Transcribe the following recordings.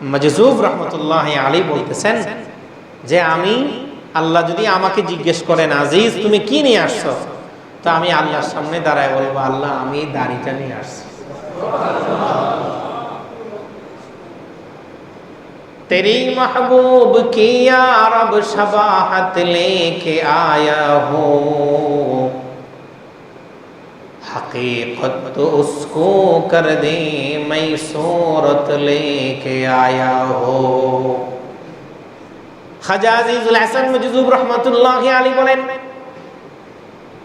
মজজুব রহমতুল্লাহ আলী বলতেছেন যে আমি, আল্লাহ যদি আমাকে জিজ্ঞেস করেন, আজিজ, তুমি কি নিয়ে আসছো? তো আমি আল্লাহর সামনে দাঁড়ায় বলব, আল্লাহ, আমি এই দাড়িটা নিয়ে আসছি। তেরি মাহবুব কে আরব সবাহাত লেকে আয়া হো? हकीकत तो उसको कर दे मैं सूरत लेके आया हो খাজা আজিজুল হাসান মজিজুব রহমতুল্লাহ আলী বলেন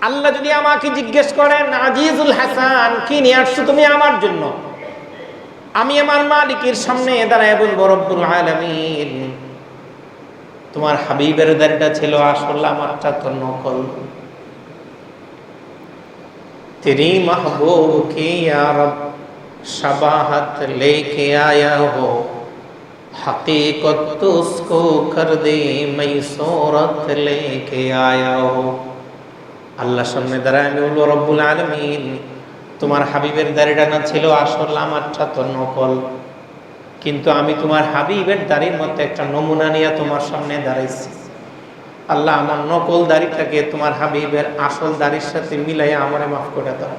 আল্লাহ যদি আমাকে জিজ্ঞেস করেন আজিজুল হাসান কি নিয়ে আসছো তুমি আমার জন্য আমি আমার মালিকের সামনে দাঁড়ায় বলবো রব্বুল আলামিন তোমার হাবিবের দাড়িটা ছিল আসল আমারটা তো নকল तेरी महबूब की या रब शबाहत लेके आया हो हकीकत तो उसको कर दे मैं सूरत लेके आया हो আল্লাহ সামনে দাঁড়ায় আমি বলবো রব্বুল আলমিন তোমার হাবিবের দাড়িটা না ছিল আসল আমারটা তো নকল কিন্তু আমি তোমার হাবিবের দাড়ির মধ্যে একটা নমুনা নিয়ে তোমার সামনে দাঁড়াইছি আল্লাহ আমার নকল দাড়িটাকে তোমার হাবিবের আসল দাড়ির সাথে মিলাইয়া আমারে মাফ করে দাও।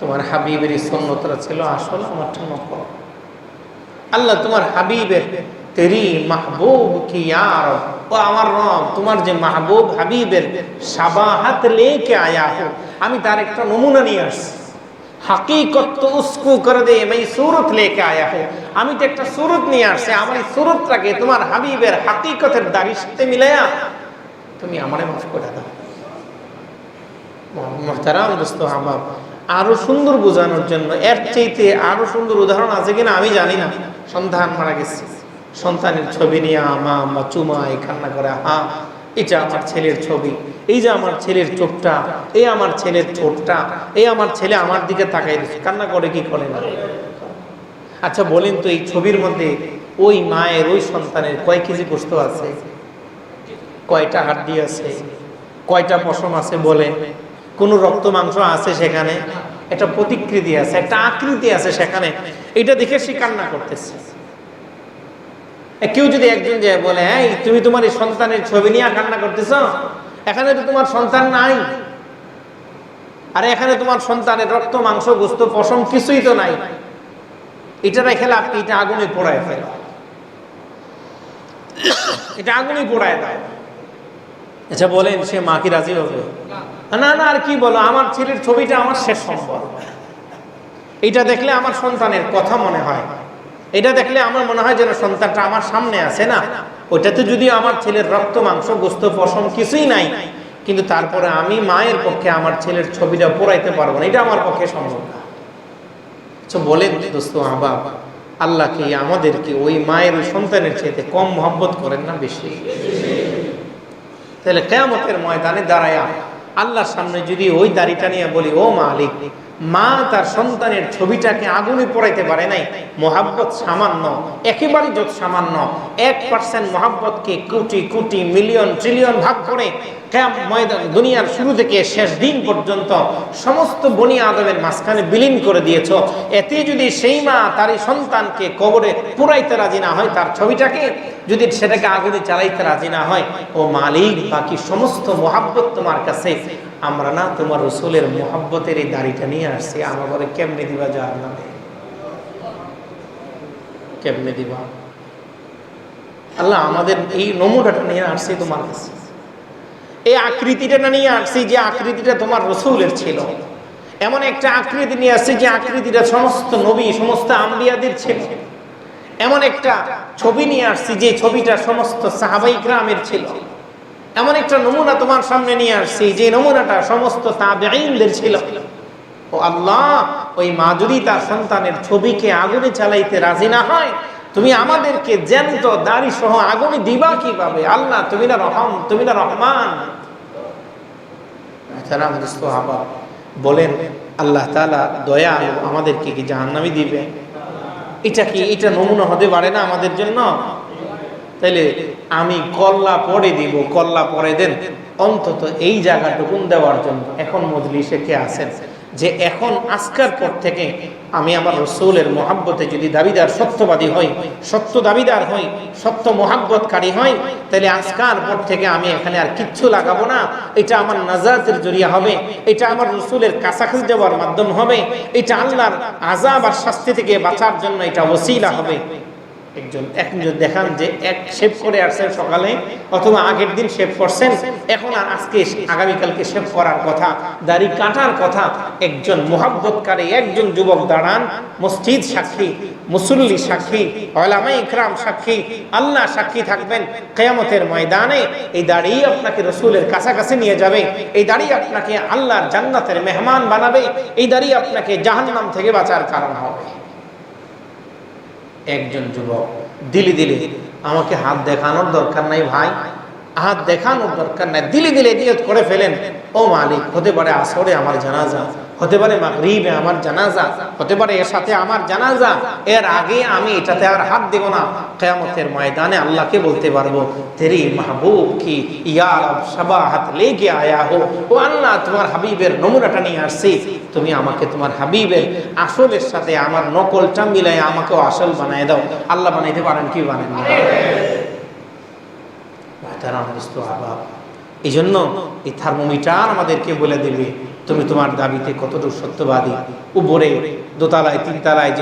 তোমার হাবিবের সন্ন্যতরা ছিল আসল, আমারটা নকল। আল্লাহ তোমার হাবিবের তেরি মাহবুব কি আর ও আমার রব, তোমার যে মাহবুব হাবিবের সাবাহাত লেকে আয়া আমি তার একটা নমুনা নিয়ে আসছি। আমি আমি এই আরও সুন্দর বোঝানোর জন্য, এর চাইতে আরও সুন্দর উদাহরণ আছে কিনা আমি জানি না। সন্তান মারা গেছে। সন্তানের ছবি নিয়ে মা মা চুমাই কান্না করে হা এটা আমার ছেলের ছবি। এই যে আমার ছেলের চোখটা, এই আমার ছেলের ঠোঁটটা, এই আমার ছেলে আমার দিকে তাকাই কান্না করে কি করে না? আচ্ছা বলেন তো এই ছবির মধ্যে ওই মায়ের, ওই সন্তানের কয় কেজি গোস্ত আছে? কয়টা হাড্ডি আছে? কয়টা পশম আছে বলেন কোনো রক্ত মাংস আছে সেখানে? একটা প্রতিকৃতি আছে, একটা আকৃতি আছে সেখানে। এটা দেখে সে কান্না করতেছে। কেউ যদি একজন যায় বলে হ্যাঁ তুমি তোমার এই সন্তানের ছবি নিয়ে কান্না করতেছ? এখানে তো তোমার সন্তান নাই। আর এখানে তোমার সন্তানের রক্ত মাংস গোস্ত পশম কিছুই তো নাই। এটা রেখে লাভ এটা আগুনে পোড়ায় ফেল। এটা আগুনে পোড়ায় দেয় আচ্ছা বলেন সে মা কি রাজি হবে? না না আর কি বলো? আমার ছেলের ছবিটা আমার শেষ সম্বল। এটা দেখলে আমার সন্তানের কথা মনে হয়। এটা দেখলে আমার মনে হয় যেন সন্তানটা আমার সামনে আছে না? ওইটাতে যদি আমার ছেলের রক্ত, মাংস, গোস্ত, পশম কিছুই নাই, কিন্তু তারপরে আমি মায়ের পক্ষে আমার ছেলের ছবিটা পোড়াইতে পারব না, এটা আমার পক্ষে সম্ভব না। আচ্ছা বলেন দোস্ত, আহবাব, আল্লাহ কি আমাদেরকে ওই মায়ের সন্তানের চাইতে কম মহব্বত করেন না বেশি? তাহলে কেয়ামতের ময়দানে দাঁড়ায় আল্লাহর সামনে যদি ওই দাড়িটা নিয়ে বলি, ও মালিক মা তার সন্তানের ছবিটাকে আগুনে পড়াইতে পারে নাই। মোহাব্বত সামান্য একেবারে যত সামান্য। এক percent মোহাব্বতকে crore crore million trillion ভাগ করে দুনিয়ার শুরু থেকে শেষ দিন পর্যন্ত সমস্ত বনি আদমের মাঝখানে বিলীন করে দিয়েছ। এতে যদি সেই মা তার সন্তানকে কবরে পুরাইতে রাজি না হয়, তার ছবিটাকে যদি সেটাকে আগুনে চালাইতে রাজি না হয়, ও মালিক, বাকি সমস্ত মোহাব্বত তোমার কাছে আমরা না তোমার রসুলের মোহাব্বতের এই দাড়িটা নিয়ে আসছি আমার কেমনে দিবা যার নামে কেমনে দিবা? আল্লাহ আমাদের এই নমুনাটা নিয়ে আসছি তোমার কাছে। এই আকৃতিটা না নিয়ে আসছি যে আকৃতিটা তোমার রসুলের ছিল। এমন একটা আকৃতি নিয়ে আসছি যে আকৃতিটা সমস্ত নবী, সমস্ত আম্বিয়াদের ছিল। এমন একটা ছবি নিয়ে আসছি যে ছবিটা সমস্ত সাহাবাই গ্রামের ছিল। এমন একটা নমুনা তোমার সামনে নিয়ে আসছি, যে নমুনাটা সমস্ত তাবেঈনদের ছিল। ও আল্লাহ, ওই মা যদি তার সন্তানের ছবিকে আগুনে চালাইতে রাজি না হয়, তুমি আমাদেরকে জ্যান্ত দাড়ি সহ আগুনে দিবা কীভাবে? আল্লাহ, তুমি না রহম, তুমি না রহমান। বলেন, আল্লাহ তালা দয়া আমাদেরকে কি জাহান্নামি দিবে? এটা কি, এটা নমুনা হতে পারে না আমাদের জন্য? তাইলে আমি কল্লা পরে দিব, কল্লা পরে দেন। অন্তত এই জায়গাটুকুন দেওয়ার জন্য এখন মজলিসে কে আছেন? যে এখন আজকার পর থেকে আমি আমার রসুলের মোহাব্বতে যদি দাবিদার, সত্যবাদী হই, সত্য দাবিদার হই, সত্য মোহাব্বতকারী হই তাহলে আজকার পর থেকে আমি এখানে আর কিচ্ছু লাগাবো না। এটা আমার নাজাতের জরিয়া হবে, এটা আমার রসুলের কাছাকাছি যাওয়ার মাধ্যম হবে, এটা আল্লাহর আজাব আর শাস্তি থেকে বাঁচার জন্য এটা ওসিলা হবে। একজন একজন দেখান যে এক শেভ করে আসছেন সকালে অথবা আগের দিন শেভ করছেন, এখন আর আজকে আগামীকালকে শেভ করার কথা, দাড়ি কাটার কথা, একজন মোহাব্বতকারী একজন যুবক দাঁড়ান, মসজিদ সাক্ষী, মুসল্লি সাক্ষী, ওলামা ইকরাম সাক্ষী, আল্লাহ সাক্ষী থাকবেন, কেয়ামতের ময়দানে এই দাড়ি আপনাকে রসুলের কাছাকাছি নিয়ে যাবে, এই দাড়ি আপনাকে আল্লাহর জান্নাতের মেহমান বানাবে, এই দাড়ি আপনাকে জাহান্নাম থেকে বাঁচার কারণ হবে। একজন যুবক, দিলি দিলি, আমাকে হাত দেখানোর দরকার নাই ভাই, হাত দেখানোর দরকার নাই, দিলি দিলে করে ফেলেন। ও মালিক, হতে পারে আসরে আমার জানাজা হতে পারে মাগরিবে আমার জানাজা হতে পারে এর সাথে আমার জানাজা এর আগে আমি এটাতে আর হাত দেব না। কেয়ামতের ময়দানে আল্লাহকে বলতে পারব তেরি মাহবুব কি? ইয়া রব সবাহাত লেগে আয়া হো। ও আল্লাহ তোমার হাবিবের নমুনাটা নিয়ে আসছি। তুমি আমাকে তোমার হাবিবের আসলের সাথে আমার নকলটা মিলাই আমাকেও আসল বানায় দাও। আল্লাহ বানাইতে পারেন কি বানেন না? দোস্তো আহবাব। এই জন্য এই থার্মোমিটার আমাদেরকে বলে দেবে, তুমি তোমার দাবিতে কতটুকু সত্যবাদী? উপরে দোতলায়, তিনতলায় যে